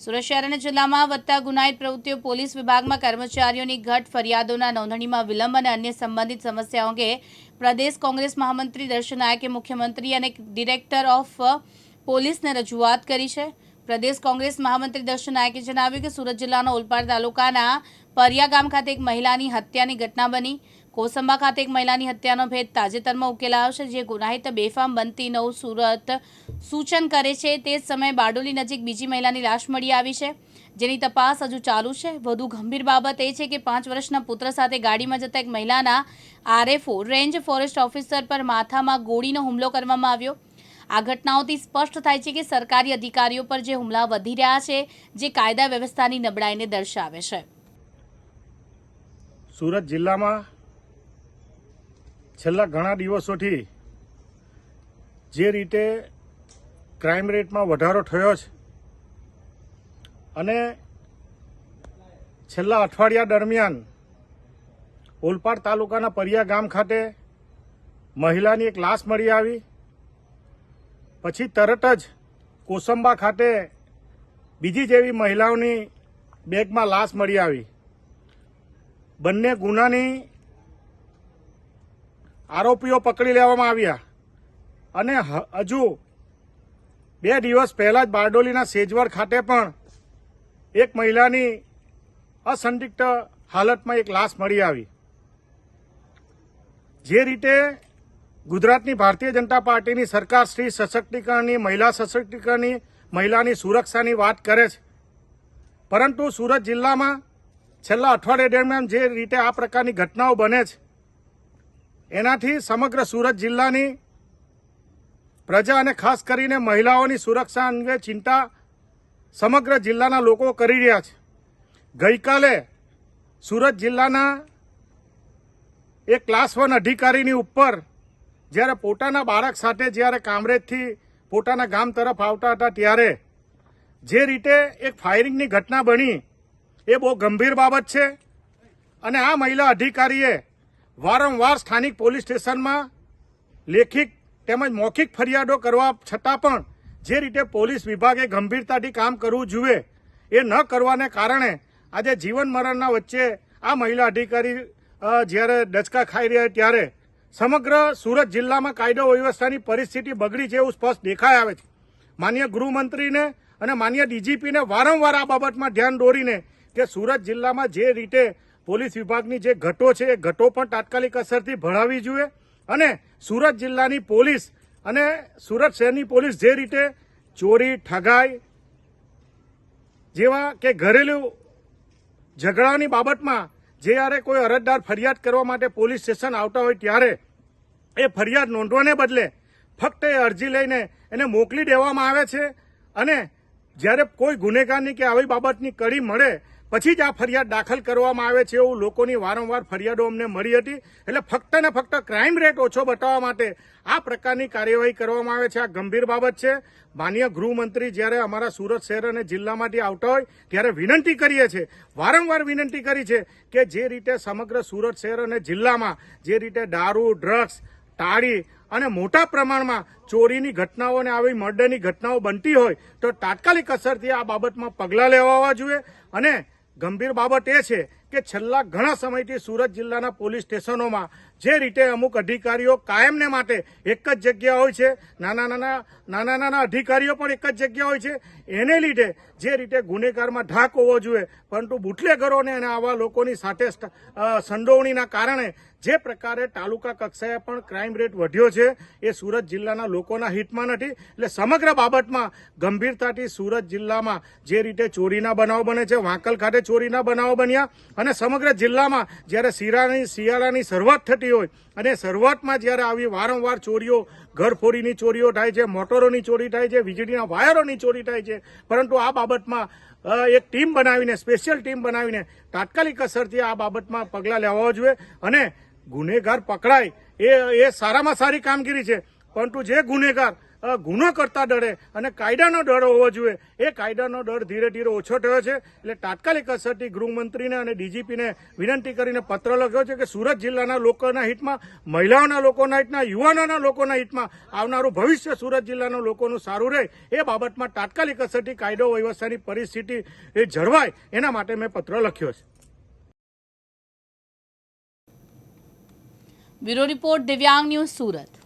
સુરત શહેરના જિલ્લામાં વધતા ગુનાહિત પ્રવૃત્તિઓ પોલીસ વિભાગમાં કર્મચારીઓની ઘટ, ફરિયાદોના નોંધણીમાં વિલંબ અને અન્ય સંબંધિત સમસ્યાઓ અંગે પ્રદેશ કોંગ્રેસ મહામંત્રી દર્શન નાયકે મુખ્યમંત્રી અને ડિરેક્ટર ઓફ પોલીસને રજૂઆત કરી છે. પ્રદેશ કોંગ્રેસ મહામંત્રી દર્શન નાયકે જણાવ્યું કે સુરત જિલ્લાના ઓલપાડ તાલુકાના પરિયા ગામ ખાતે એક મહિલાની હત્યાની ઘટના બની. કોસંબા ખાતે એક મહિલાની હત્યાનો ભેદ તાજેતરમાં ઉકેલાયો છે, જે ગુનાહિત બેફામ બનતી નવ સુરત સૂચન કરે છે, તે જ સમયે બારડોલી નજીક બીજી મહિલાની લાશ મળી આવી છે. જેની તપાસ હજુ ચાલુ છે. વધુ ગંભીર બાબત એ છે કે પાંચ વર્ષના પુત્ર સાથે ગાડીમાં જતા એક મહિલાના આરએફઓ, રેન્જ ફોરેસ્ટ ઓફિસર પર માથામાં ગોળીનો હુમલો કરવામાં આવ્યો. આ ઘટનાઓથી સ્પષ્ટ થાય છે કે સરકારી અધિકારીઓ પર જે હુમલા વધી રહ્યા છે, જે કાયદા વ્યવસ્થાની નબળાઈને દર્શાવે છે. સુરત જિલ્લામાં છેલ્લા ઘણા દિવસોથી જે રીતે ક્રાઇમ રેટમાં વધારો થયો છે અને છેલ્લા અઠવાડિયા દરમિયાન ઓલપાડ તાલુકાના પરિયા ગામ ખાતે મહિલાની એક લાશ મળી આવી. પછી તરત જ કોસંબા ખાતે બીજી જેવી મહિલાઓની બેગમાં લાશ મળી આવી. બંને ગુનાની આરોપીઓ પકડી લેવામાં આવ્યા. અને હજુ બે દિવસ પહેલા જ બારડોલીના સેજવર ખાતે પણ એક મહિલાની અસંદિગ્ધ હાલતમાં એક લાશ મળી આવી. જે રીતે ગુજરાતની ભારતીય જનતા પાર્ટીની સરકાર શ્રી સશક્તિકરણની, મહિલા સશક્તિકરણની, મહિલાની સુરક્ષાની વાત કરે છે. પરંતુ સુરત જિલ્લામાં છેલ્લા અઠવાડિયા દરમિયાન જે રીતે આ પ્રકારની ઘટનાઓ બને છે એનાથી સમગ્ર સુરત જિલ્લાની પ્રજા અને ખાસ કરીને મહિલાઓની સુરક્ષા અંગે ચિંતા સમગ્ર જિલ્લાના લોકો કરી રહ્યા છે. ગઈકાલે સુરત જિલ્લાના એક ક્લાસ વન અધિકારીની ઉપર જ્યારે પોતાના બાળક સાથે જ્યારે કામરેજથી પોતાના ગામ તરફ આવતા હતા ત્યારે જે રીતે એક ફાયરિંગની ઘટના બની એ બહુ ગંભીર બાબત છે અને આ મહિલા અધિકારીએ વારંવાર સ્થાનિક પોલીસ સ્ટેશનમાં લેખિત તેમજ મૌખિક ફરિયાદો કરવા છતાં પણ જે રીતે પોલીસ વિભાગે ગંભીરતાથી કામ કરવું જોઈએ એ ન કરવાને કારણે આજે જીવન મરણના વચ્ચે આ મહિલા અધિકારી જ્યારે ડચકા ખાઈ રહ્યા ત્યારે સમગ્ર સુરત જિલ્લામાં કાયદો વ્યવસ્થાની પરિસ્થિતિ બગડી છે એવું સ્પષ્ટ દેખાઈ આવે છે. માન્ય ગૃહમંત્રીને અને માન્ય ડીજીપીને વારંવાર આ બાબતમાં ધ્યાન દોરીને કે સુરત જિલ્લામાં જે રીતે પોલીસ વિભાગની જે ઘટો છે, એ ઘટો પણ તાત્કાલિક અસરથી ભણાવી જોઈએ અને સુરત જિલ્લાની પોલીસ અને સુરત શહેરની પોલીસ જે રીતે ચોરી, ઠગાઈ જેવા કે ઘરેલું ઝઘડાની બાબતમાં જ્યારે કોઈ અરજદાર ફરિયાદ કરવા માટે પોલીસ સ્ટેશન આવતા હોય ત્યારે એ ફરિયાદ નોંધવાને બદલે ફક્ત એ અરજી લઈને એને મોકલી દેવામાં આવે છે અને જ્યારે કોઈ ગુનેગારની કે આવી બાબતની કડી મળે પછી જ આ ફરિયાદ દાખલ કરવામાં આવે છે એવું લોકોની વારંવાર ફરિયાદો અમને મળી હતી. એટલે ફક્ત ને ફક્ત ક્રાઇમ રેટ ઓછો બતાવવા માટે આ પ્રકારની કાર્યવાહી કરવામાં આવે છે. આ ગંભીર બાબત છે. માન્ય ગૃહમંત્રી જ્યારે અમારા સુરત શહેર અને જિલ્લામાંથી આવતા હોય ત્યારે વિનંતી કરીએ છીએ, વારંવાર વિનંતી કરી છે કે જે રીતે સમગ્ર સુરત શહેર અને જિલ્લામાં જે રીતે દારૂ ડ્રગ્સ તાળી અને મોટા પ્રમાણમાં ચોરીની ઘટનાઓ અને આવી મર્ડરની ઘટનાઓ બનતી હોય તો તાત્કાલિક અસરથી આ બાબતમાં પગલાં લેવા જોઈએ. અને ગંભીર બાબત એ છે કે છેલ્લા ઘણા સમયથી સુરત જિલ્લાના પોલીસ સ્ટેશનોમાં જે રીતે અમુક અધિકારીઓ કાયમને માટે એક જ જગ્યા હોય છે, નાના નાના નાના નાના અધિકારીઓ પણ એક જ જગ્યા હોય છે, એને લીધે જે રીતે ગુનેગારમાં ઢાક હોવો જોઈએ, પરંતુ બુટલેગરોને અને આવા લોકોની સાથે સંડોવણીના કારણે જે પ્રકારે તાલુકા કક્ષાએ પણ ક્રાઇમ રેટ વધ્યો છે, એ સુરત જિલ્લાના લોકોના હિતમાં નથી, એટલે સમગ્ર બાબતમાં ગંભીરતાથી સુરત જિલ્લામાં જે રીતે ચોરીના બનાવો બને છે, વાંકલ ખાતે ચોરીના બનાવો બન્યા, અને સમગ્ર જિલ્લામાં જ્યારે શિયાળાની શિયાળાની શરૂઆત થતી હોય. અને શરૂઆતમાં જ્યારે આવી વારંવાર ચોરીઓ ઘરફોરીની ચોરીઓ થાય છે, મોટરોની ચોરી થાય છે, વીજળીના વાયરોની ચોરી થાય છે, પરંતુ આ બાબતમાં એક ટીમ બનાવીને, સ્પેશિયલ ટીમ બનાવીને તાત્કાલિક અસરથી આ બાબતમાં પગલાં લેવા જોઈએ. અને ગુનેગાર પકડાય એ એ સારામાં સારી કામગીરી છે. પરંતુ જે ગુનેગાર ગુનો કરતા ડરે અને કાયદાનો ડર હોવો જોઈએ. એ કાયદાનો ડર ધીરે ધીરે ઓછો થયો છે. એટલે તાત્કાલિક અસરથી ગૃહમંત્રીને અને ડીજીપીને વિનંતી કરીને પત્ર લખ્યો છે કે સુરત જિલ્લાના લોકોના હિતમાં, મહિલાઓના લોકોના હિતના યુવાનોના લોકોના હિતમાં આવનારું ભવિષ્ય સુરત જિલ્લાના લોકોનું સારું રહે. એ બાબતમાં તાત્કાલિક અસરથી કાયદો વ્યવસ્થાની પરિસ્થિતિ એ જળવાય. એના માટે મેં પત્ર લખ્યો છે. Bureau report Divyang news Surat.